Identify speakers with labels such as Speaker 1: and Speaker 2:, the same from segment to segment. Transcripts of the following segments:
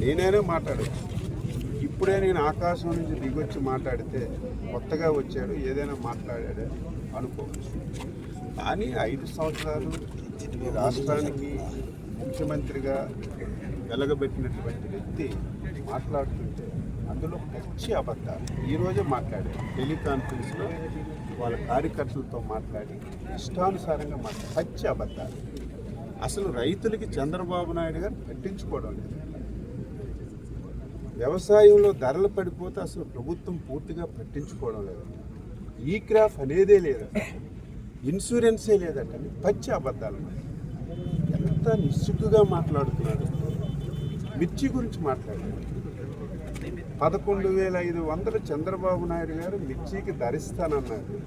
Speaker 1: నేనైనా మాట్లాడచ్చు ఇప్పుడే నేను ఆకాశం నుంచి దిగొచ్చి మాట్లాడితే కొత్తగా వచ్చాడు ఏదైనా మాట్లాడాడు అనుకోవచ్చు కానీ ఐదు సంవత్సరాలు ఈ రాష్ట్రానికి ముఖ్యమంత్రిగా వెలగబెట్టినటువంటి వ్యక్తి మాట్లాడుతుంటే అందులో పచ్చి అబద్ధాలు. ఈరోజే మాట్లాడారు టెలికాన్ఫరెన్స్లో వాళ్ళ కార్యకర్తలతో మాట్లాడి ఇష్టానుసారంగా మాట్లాడి పచ్చి అబద్ధాలు. అసలు రైతులకి చంద్రబాబు నాయుడు గారు పట్టించుకోవడం లేదు. వ్యవసాయంలో ధరలు పడిపోతే అసలు ప్రభుత్వం పూర్తిగా పట్టించుకోవడం లేదు. ఈ క్రాఫ్ అనేదే లేదు ఇన్సూరెన్సే లేదట. పచ్చి అబద్ధాలు. ఎంత నిస్సిగ్గుగా మాట్లాడుతున్నాడు. మిర్చి గురించి మాట్లాడాడు పదకొండు వేల ఐదు వందలు చంద్రబాబు నాయుడు గారు మిర్చికి ధరిస్తానన్నారు.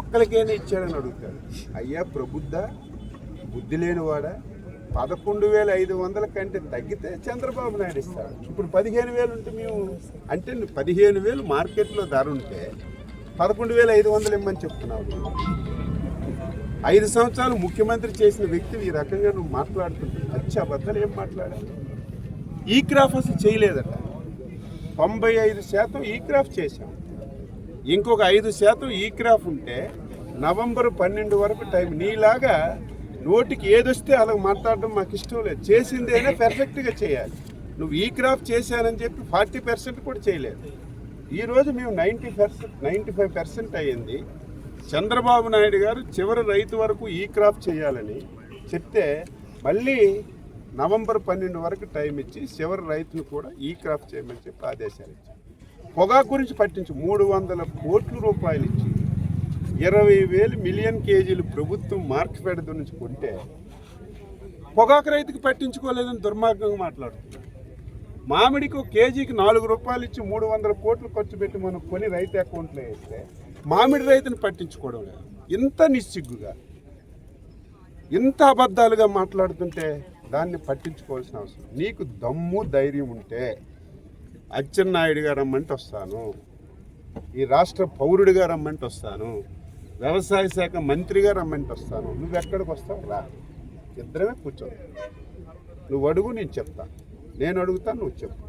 Speaker 1: ఒక్కరికైనా ఇచ్చాడని అడుగుతాడు. అయ్యా ప్రబుద్ధ బుద్ధి లేనివాడా? పదకొండు వేల ఐదు వందల కంటే తగ్గితే చంద్రబాబు నాయుడు ఇస్తాడు ఇప్పుడు పదిహేను వేలు ఉంటే మేము అంటే నువ్వు పదిహేను వేలు మార్కెట్లో ధర ఉంటే పదకొండు వేల ఐదు వందలు ఇమ్మని చెప్తున్నావు ఐదు సంవత్సరాలు ముఖ్యమంత్రి చేసిన వ్యక్తి ఈ రకంగా నువ్వు మాట్లాడుతుంటే వచ్చి అబద్ధాలు ఏం మాట్లాడాలి ఈ క్రాఫ్ అసలు చేయలేదట. తొంభై ఐదు శాతం ఈ క్రాఫ్ చేశాం. ఇంకొక ఐదు శాతం ఈ క్రాఫ్ ఉంటే నవంబర్ పన్నెండు వరకు టైం నీలాగా నోటికి ఏదొస్తే అలా మాట్లాడడం మాకు ఇష్టం లేదు. చేసిందేనే పెర్ఫెక్ట్గా చేయాలి. నువ్వు ఈ క్రాఫ్ట్ చేశానని చెప్పి ఫార్టీ పర్సెంట్ కూడా చేయలేదు. ఈరోజు మేము ninety percent ninety five percent అయ్యింది. చంద్రబాబు నాయుడు గారు చివరి రైతు వరకు ఈ క్రాప్ చేయాలని చెప్తే మళ్ళీ నవంబర్ పన్నెండు వరకు టైం ఇచ్చి చివరి రైతును కూడా ఈ క్రాప్ చేయమని చెప్పి ఆదేశాలు ఇచ్చారు. పొగాకు గురించి పట్టించి మూడు వందల కోట్ల రూపాయలు ఇచ్చి ఇరవై వేలు మిలియన్ కేజీలు ప్రభుత్వం మార్కెట్ నుంచి కొంటే పొగాకు రైతుకు పట్టించుకోలేదని దుర్మార్గంగా మాట్లాడుతున్నారు. మామిడికి ఒక కేజీకి నాలుగు రూపాయలు ఇచ్చి మూడు వందల కోట్లు ఖర్చు పెట్టి మనం కొని రైతు అకౌంట్లో వేస్తే మామిడి రైతుని పట్టించుకోవడం లేదు. ఇంత నిస్సిగ్గుగా ఇంత అబద్ధాలుగా మాట్లాడుతుంటే దాన్ని పట్టించుకోవాల్సిన అవసరం నీకు దమ్ము ధైర్యం ఉంటే అచ్చెన్నాయుడు గారు రమ్మంటే వస్తాను. ఈ రాష్ట్ర పౌరుడిగా రమ్మంటే వస్తాను. వ్యవసాయ శాఖ మంత్రిగా రమ్మంటే వస్తాను నువ్వు ఎక్కడికి వస్తావు? రా. ఇద్దరమే కూర్చో. నువ్వు అడుగు నేను చెప్తా. నేను అడుగుతాను నువ్వు చెప్పు.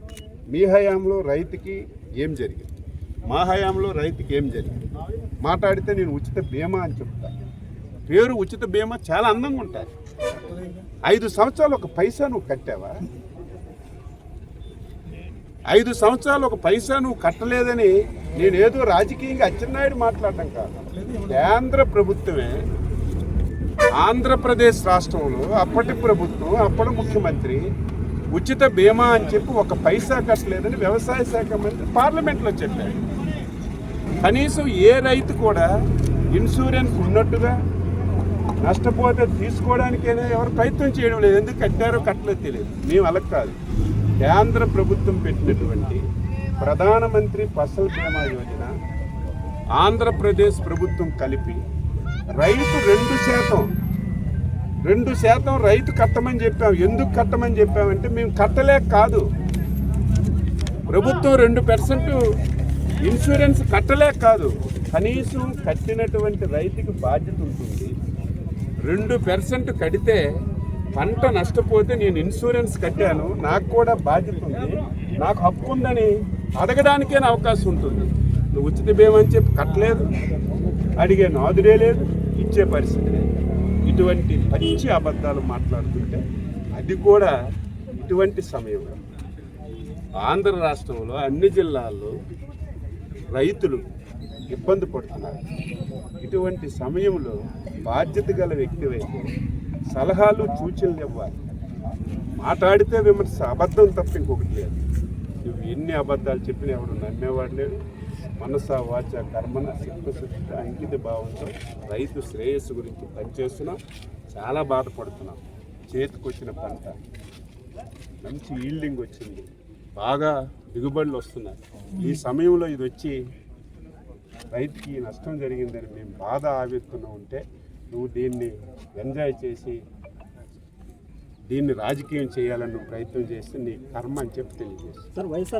Speaker 1: మీ హయాంలో రైతుకి ఏం జరిగింది? మా హయాంలో రైతుకి ఏం జరిగింది? మాట్లాడితే నేను ఉచిత బీమా అని చెప్తా. పేరు ఉచిత బీమా చాలా అందంగా ఉంటుంది. ఐదు సంవత్సరాలు ఒక పైసా నువ్వు కట్టావా? ఐదు సంవత్సరాలు ఒక పైసా నువ్వు కట్టలేదని నేనేదో రాజకీయంగా అచ్చెన్నాయుడు మాట్లాడటం కాదు. కేంద్ర ప్రభుత్వమే. ఆంధ్రప్రదేశ్ రాష్ట్రంలో అప్పటి ప్రభుత్వం అప్పటి ముఖ్యమంత్రి ఉచిత బీమా అని చెప్పి ఒక పైసా కట్టలేదని వ్యవసాయ శాఖ మంత్రి పార్లమెంట్లో చెప్పారు. కనీసం ఏ రైతు కూడా ఇన్సూరెన్స్ ఉన్నట్టుగా నష్టపోతే తీసుకోవడానికైనా ఎవరు ప్రయత్నం చేయడం లేదు. ఎందుకు కట్టారో కట్టలేదు తెలియదు. మేము అలా కాదు. కేంద్ర ప్రభుత్వం పెట్టినటువంటి ప్రధానమంత్రి ఫసల్ బీమా యోజన ఆంధ్రప్రదేశ్ ప్రభుత్వం కలిపి రైతు రెండు శాతం. రెండు శాతం రైతు కట్టమని చెప్పాం. ఎందుకు కట్టమని చెప్పామంటే మేము కట్టలేక కాదు. ప్రభుత్వం రెండు పర్సెంట్ ఇన్సూరెన్స్ కట్టలేక కాదు. కనీసం కట్టినటువంటి రైతుకి బాధ్యత ఉంటుంది. రెండు పర్సెంట్ కడితే పంట నష్టపోతే నేను ఇన్సూరెన్స్ కట్టాను. నాకు కూడా బాధ్యత ఉంది. నాకు హక్కు ఉందని అడగడానికే అవకాశం ఉంటుంది. నువ్వు ఉచిత బీమా అని చెప్పి కట్టలేదు. అడిగే నాదుడే లేదు ఇచ్చే పరిస్థితి లేదు. ఇటువంటి పచ్చి అబద్ధాలు మాట్లాడుతుంటే అది కూడా ఇటువంటి సమయంలో ఆంధ్ర రాష్ట్రంలో అన్ని జిల్లాల్లో రైతులు ఇబ్బంది పడుతున్నారు. ఇటువంటి సమయంలో బాధ్యత గల వ్యక్తివైతే సలహాలు సూచనలు ఇవ్వాలి. మాట్లాడితే విమర్శ అబద్ధం తప్ప ఇంకొకటి లేదు. నువ్వు ఎన్ని అబద్ధాలు చెప్పినా ఎవడు నమ్మేవాడు లేడు. మనస వాచ కర్మన చిత్తశుద్ధి అంకిత భావంతో రైతు శ్రేయస్సు గురించి పనిచేస్తున్నాం చాలా బాధపడుతున్నాం. చేతికొచ్చిన పంట. మంచి ఈల్డింగ్ వచ్చింది. బాగా దిగుబడులు వస్తున్నాయి. ఈ సమయంలో ఇది వచ్చి రైతుకి నష్టం జరిగిందని మేము బాధ ఆవిస్తున్నా ఉంటే నువ్వు దీన్ని ఎంజాయ్ చేసి దీన్ని రాజకీయం చేయాలని ప్రయత్నం చేస్తే నీ కర్మ అని చెప్పి తెలియజేస్తాను.